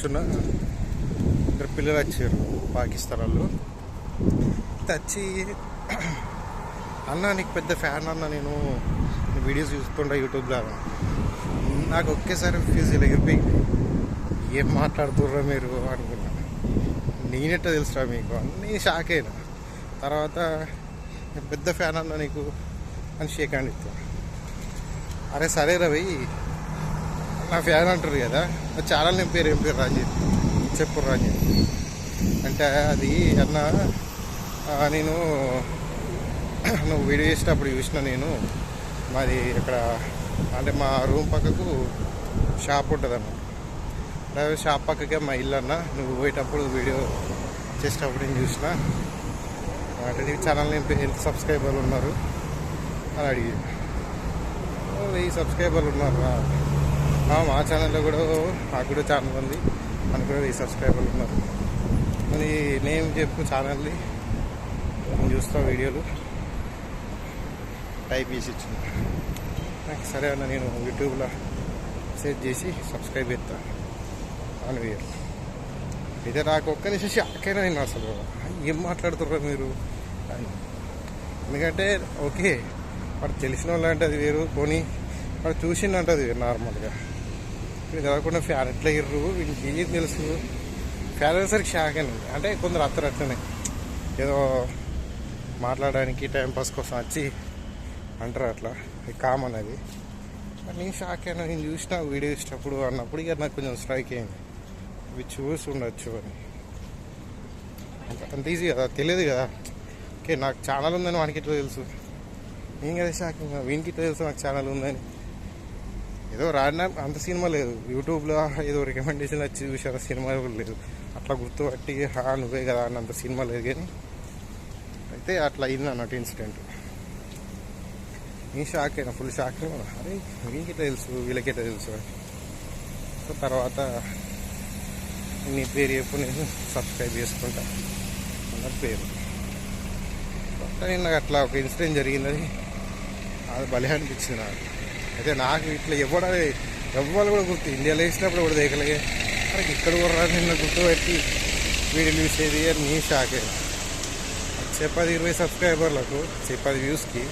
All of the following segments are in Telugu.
కూర్చున్నా. ఇద్దరు పిల్లలు వచ్చారు పాకిస్తాన్ వాళ్ళు వచ్చి అన్న నీకు పెద్ద ఫ్యాన్ అన్న నేను వీడియోస్ చూస్తుంటా యూట్యూబ్లో నాకు ఒకేసారి ఫీజు ఎగిరిపోయింది ఏం మాట్లాడుతుర్రా మీరు? అనుకున్నా. నేనెట్ట తెలుసురా మీకు? అన్నీ షాక్ అయినా. తర్వాత పెద్ద ఫ్యాన్ అన్న నీకు అని షేక్ అండ్ ఇస్తాను అరే సరే రవి నా ఫ్యాన్ అంటారు కదా నా ఛానల్ నేను పేరు ఏం పేరు రాజీ? చెప్పు రాజీ. అంటే అది అన్న నేను నువ్వు వీడియో చేసేటప్పుడు చూసిన నేను మాది ఇక్కడ అంటే మా రూమ్ పక్కకు షాప్ ఉంటుంది అన్న షాప్ పక్కకే మా ఇల్లు అన్న. నువ్వు పోయేటప్పుడు వీడియో చేసేటప్పుడు నేను చూసిన. అంటే నీ ఛానల్ నేను ఎంత సబ్స్క్రైబర్లు ఉన్నారు అని అడిగి వెయ్యి సబ్స్క్రైబర్లు ఉన్నారు రా." మా ఛానల్లో కూడా నాకు కూడా ఛానల్ ఉంది. అని కూడా సబ్స్క్రైబర్లు ఉన్నారు. మరి నేమ్ చెప్పు ఛానల్ని నేను చూస్తా వీడియోలు. టైప్ చేసి ఇచ్చింది నాకు సరే అన్న నేను యూట్యూబ్లో సెర్చ్ చేసి సబ్స్క్రైబ్ చేస్తా. అని వేరు అయితే నాకు ఒక్క నిమిషం షాకైనా నేను అసలు ఏం మాట్లాడుతుర్రా మీరు? అని. ఎందుకంటే ఓకే వాడు తెలిసిన వాళ్ళు అంటే అది వేరు పోనీ వాడు చూసిండంటే అది వేరు నార్మల్గా వీళ్ళు కాకుండా ఫ్యాన్ ఎట్లా ఇర్రు? వీళ్ళకి ఏది తెలుసు? ఫ్యాన్ అనేసరికి షాక్ అయినా అంటే కొందరు అత్తరు అట్లనే. ఏదో మాట్లాడడానికి టైంపాస్ కోసం వచ్చి అంటారు అట్లా. కామన్ అది. మరి నేను షాక్ అయినా నేను చూసిన వీడియో ఇచ్చినప్పుడు అన్నప్పుడు ఇక నాకు కొంచెం స్ట్రైక్ అయింది. ఇవి చూసి ఉండొచ్చు అని. అంత- అంత ఈజీ కదా? తెలియదు కదా? ఓకే నాకు ఛానల్ ఉందని వానికి ఇట్లా తెలుసు? నేను కదా షాకింగ్? వీనికి ఇట్లా తెలుసు నాకు ఛానల్ ఉందని? ఏదో రాడిన అంత సినిమా లేదు. యూట్యూబ్లో ఏదో రికమెండేషన్ వచ్చి చూసారు సినిమా కూడా లేదు. అట్లా గుర్తుపట్టి హా నువ్వే కదా అన్నంత సినిమా లేదు కానీ అయితే అట్లా అయింది అన్నట్టు ఇన్సిడెంట్. నేను షాక్ అయినా ఫుల్ షాక్. అయినా అరే వీనికి తెలుసు? వీళ్ళకి తెలుసు? సో తర్వాత నీ పేరు చెప్పు నేను సబ్స్క్రైబ్ చేసుకుంటా అన్న పేరు. అట్లా నేను నాకు అట్లా ఒక ఇన్సిడెంట్ జరిగిందని అది భలే అనిపించింది నాకు. అయితే నాకు ఇట్లా ఎవడ ఎవ్వరు కూడా గుర్తు ఇండియాలో వేసినప్పుడు కూడా దేకలే. మనకి ఇక్కడ కూడా నిన్న గుర్తుపెట్టి వీడియోలు చూసేది అని నీ షాకే అయినా వచ్చే పది ఇరవై సబ్స్క్రైబర్లకు వచ్చే పది వ్యూస్కి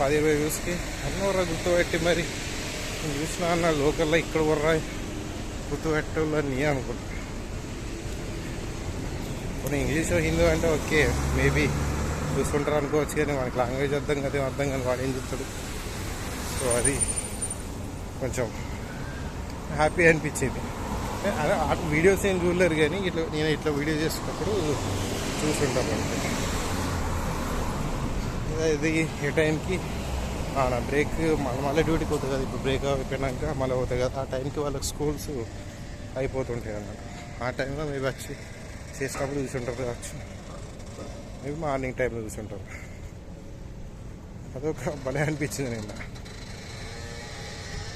పది ఇరవై వ్యూస్కి అన్నవరా గుర్తుపెట్టి మరి. నేను చూసిన అన్న లోకల్లో ఇక్కడ కూడా గుర్తుపెట్టేవాళ్ళు నీ అనుకుంటా కొన్ని ఇంగ్లీష్ హిందూ అంటే ఓకే మేబీ చూసుకుంటారు అనుకోవచ్చు కానీ మనకి లాంగ్వేజ్ అర్థం కదా అర్థం కానీ వాడు ఏం చెప్తాడు? సో అది కొంచెం హ్యాపీ అనిపించింది. అదే వీడియోస్ ఏం చూడలేరు కానీ ఇట్లా నేను ఇట్లా వీడియో చేసేటప్పుడు చూసుంటాను ఇది ఏ టైంకి నా బ్రేక్ మళ్ళీ మళ్ళీ డ్యూటీకి పోతుంది కదా ఇప్పుడు బ్రేక్ అయిపోయినాక మళ్ళీ పోతాయి కదా ఆ టైంకి వాళ్ళకి స్కూల్స్ అయిపోతుంటాయి అన్నమాట. ఆ టైంలో మేము వచ్చి చేసినప్పుడు చూసుంటారు కావచ్చు. మేబీ మార్నింగ్ టైంలో చూసుంటారు అదొక భలే అనిపించింది నిన్న.